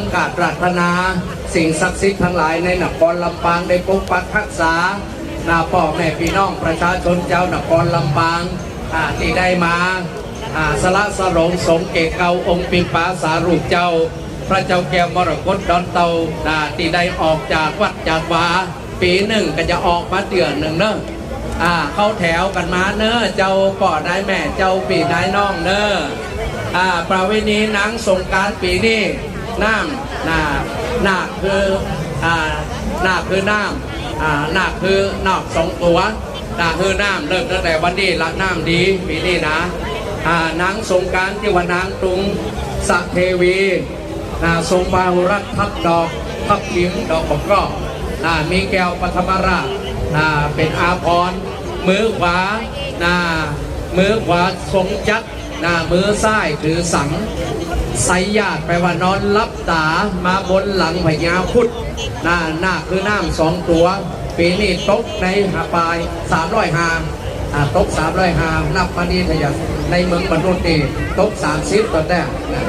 งกาตรัตนา สิ่งศักดิ์สิทธิ์ทั้งหลายในนครลำปางได้ปกปักรักษาหน้าพ่อแม่พี่น้องประชาชนเจ้านครลำปางอ่าที่ได้มาอ่าสละสลงสงเกตเกาองค์ปิปาสารูปเจ้า พระเจ้าแก้วมรกตดอนเตาาที่ได้ออกจากวัดจากวาปีหนึ่งก็จะออกมาเดือนหนึ่งเนอะอ่าเข้าแถวกันมาเนอะเจ้าก่อได้แม่เจ้าปีได้น้องเนอะอ่าประเวณีนังสงการปีนี้ น้ำนานาคคืออ่านาคคือน้ำอ่านาคคือนอกสองตัวหนาคคือน้ำเริ่มตั้งแต่วันนี้ละน้ำดีปีนี้นะอ่านังสงการที่ว่านางตรุงสะเทวีอ่าทรงบาหุรัตทับดอกทับทิมดอกบอกก็อ่ามีแก้วปฐมราชอ่าเป็นอาพรมือขวานามือขวาทรงจัดนามือซ้ายถือสัง ไสยาดแปลว่านอนรับตามาบนหลังพญาพุทธหน้าหน้าคือน้ำสองตัว ปีนี้ตกในหาปลายสามร้อยหามตกสามร้อยหามนับมานีทยาในเมืองบรรลุตีตกสามสิบตัวแต้มนะ